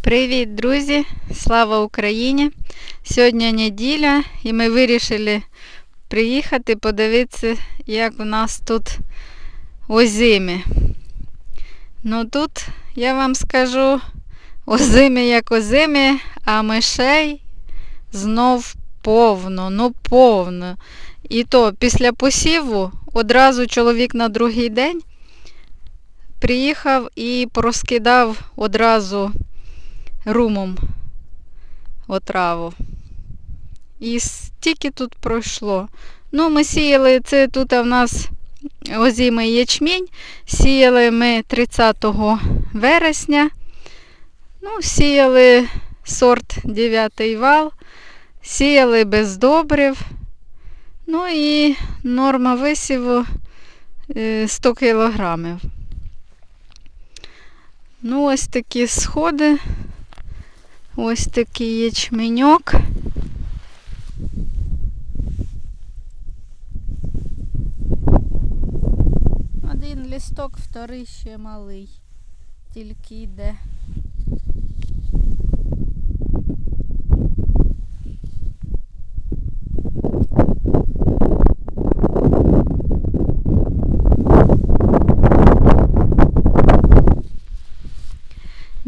Привіт, друзі! Слава Україні! Сьогодні неділя і ми вирішили приїхати подивитися, як у нас тут озимі. Ну тут я вам скажу озимі як озимі, а мишей знов повно, ну повно. І то після посіву одразу чоловік на другий день приїхав і порозкидав одразу румом отраву. І стільки тут пройшло. Ну, ми сіяли, це тут в нас озимий ячмінь. Сіяли ми 30 вересня. Ну, сіяли сорт 9 вал, сіяли без добрив. Ну і норма висіву е, 100 кілограмів. Ну, ось такі сходи. Ось такий ячменьок. Один лісток, вторий ще малий. Тільки йде.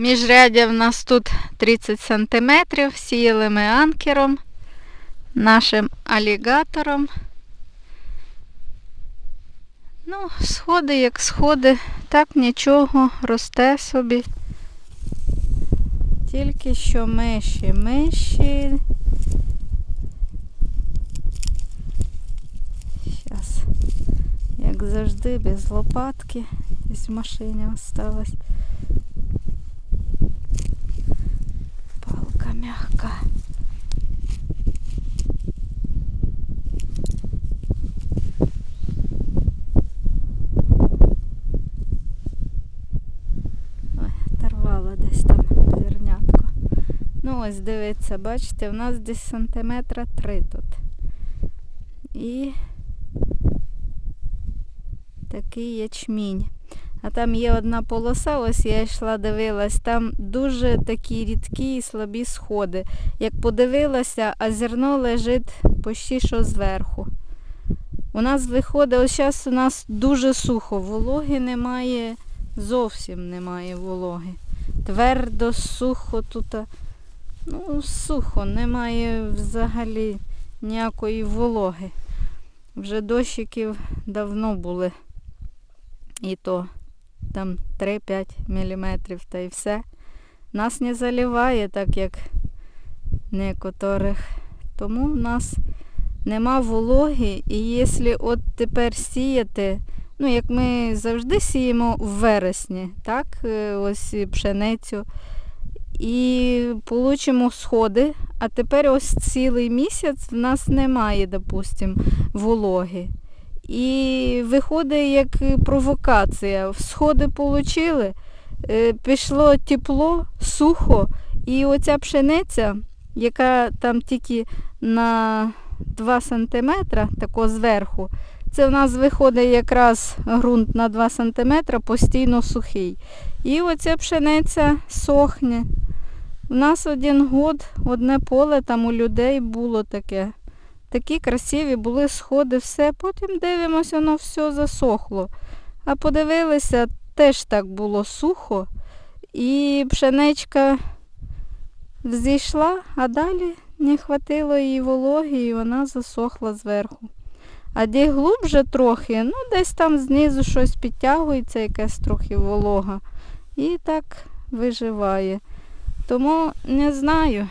Міжрядя в нас тут 30 см, сіяли ми анкером, нашим алігатором. Ну, сходи як сходи, так нічого, росте собі. Тільки що миші, миші. Зараз, як завжди, без лопатки. Десь в машині осталось. Мягка. Ой, торвала десь там зернятко. Ну ось дивіться, бачите, у нас десь сантиметра три тут. І такий ячмінь. А там є одна полоса, ось я йшла, дивилась, там дуже такі рідкі і слабі сходи. Як подивилася, а зерно лежить почти що зверху. У нас виходить, ось зараз у нас дуже сухо, вологи немає, зовсім немає вологи. Твердо, сухо тут. Ну, сухо, немає взагалі ніякої вологи. Вже дощиків давно були. І то там 3-5 мм та й все. Нас не заливає, так як некоторих. Тому в нас нема вологи. І якщо от тепер сіяти, ну як ми завжди сіємо в вересні, так, е, ось пшеницю. І получимо сходи, а тепер ось цілий місяць в нас немає, допустимо, вологи. І виходить як провокація. Сходи отримали, пішло тепло, сухо, і оця пшениця, яка там тільки на 2 см, тако зверху, це в нас виходить якраз ґрунт на 2 см, постійно сухий. І оця пшениця сохне. У нас один год, одне поле там у людей було таке. Такі красиві були сходи, все. Потім дивимося, воно все засохло. А подивилися, теж так було сухо. І пшеничка взійшла, а далі не хватило її вологи, і вона засохла зверху. А де глубже трохи, ну десь там знизу щось підтягується, якась трохи волога. І так виживає. Тому не знаю.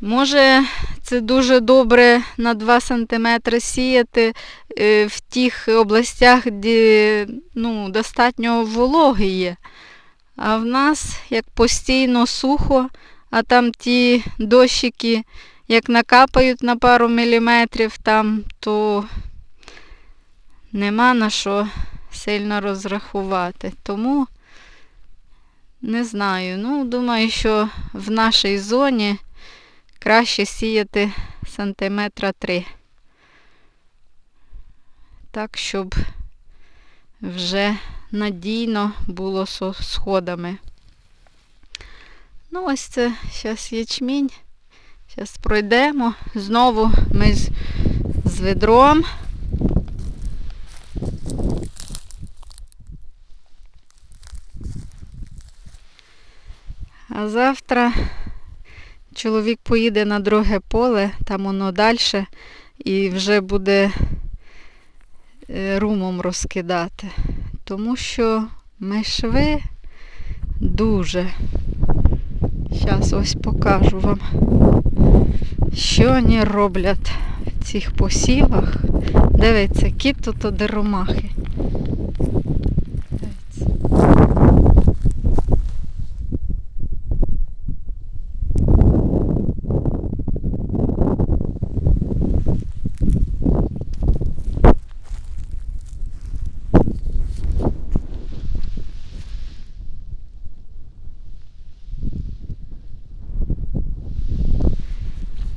Може, це дуже добре на 2 см сіяти е, в тих областях, де ну, достатньо вологи є. А в нас як постійно сухо, а там ті дощики, як накапають на пару міліметрів, там, то нема на що сильно розрахувати. Тому не знаю. Ну, думаю, що в нашій зоні краще сіяти сантиметра 3. Так, щоб вже надійно було сходами. Ну, ось це зараз ячмінь. Зараз пройдемо. Знову ми з, з ведром. А завтра чоловік поїде на друге поле, там воно далі, і вже буде е, румом розкидати. Тому що мишви дуже. Зараз ось покажу вам, що вони роблять в цих посівах. Дивіться, кіт тут одеромахи. Дивіться.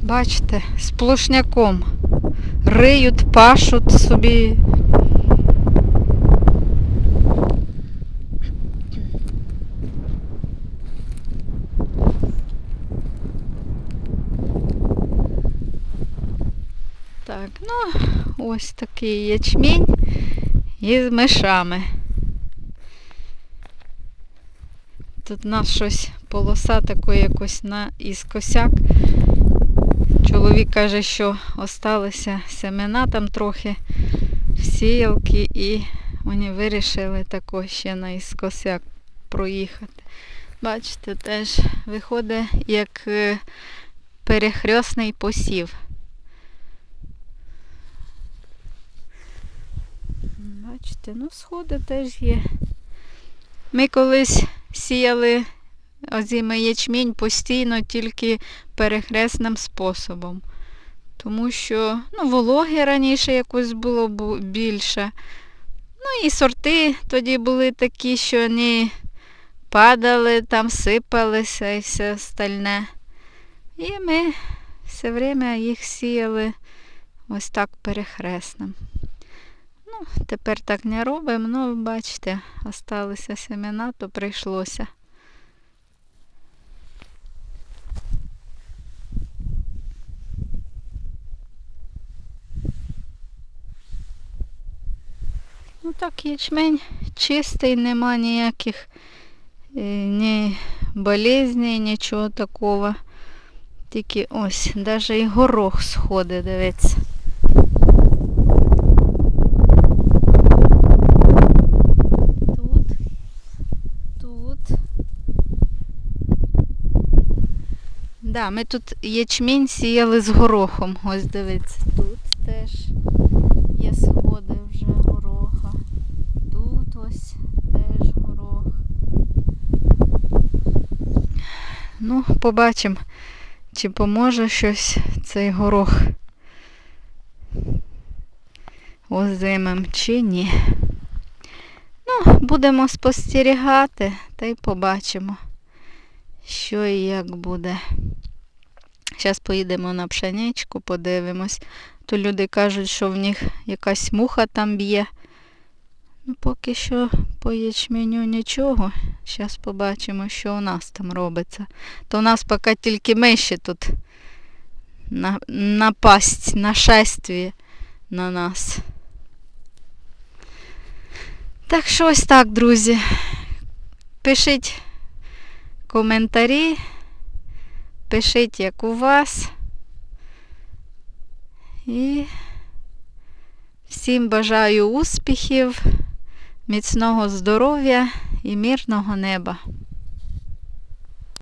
Бачите, сплошняком. Риють, пашуть собі. Так, ну, ось такий ячмінь із мишами. Тут у нас щось полоса такої якось на із косяк. Чоловік каже, що осталися семена там трохи в сіялки і вони вирішили також ще на іскосяк проїхати. Бачите, теж виходить як е, перехресний посів. Бачите, ну сходи теж є. Ми колись сіяли озимий ячмінь постійно тільки перехресним способом. Тому що ну, вологи раніше якось було більше. Ну і сорти тоді були такі, що вони падали, там сипалися і все остальне. І ми все время їх сіяли ось так перехресним. Ну, тепер так не робимо, ну, бачите, осталися семена, то прийшлося. Ну так, ячмень чистий, нема ніяких е, ні болезней, нічого такого. Тільки ось, навіть і горох сходить, дивіться. Тут, тут. Да, ми тут ячмінь сіяли з горохом. Ось дивіться, тут теж є сходи вже ось теж горох. Ну, побачимо, чи поможе щось цей горох озимим чи ні. Ну, будемо спостерігати та й побачимо, що і як буде. Зараз поїдемо на пшеничку, подивимось. То люди кажуть, що в них якась муха там б'є. Ну, поки що по ячменю нічого. Зараз побачимо, що у нас там робиться. То у нас поки тільки миші тут на, напасть, нашествие на нас. Так що ось так, друзі. Пишіть коментарі. Пишіть, як у вас. І всім бажаю успіхів, міцного здоров'я і мирного неба.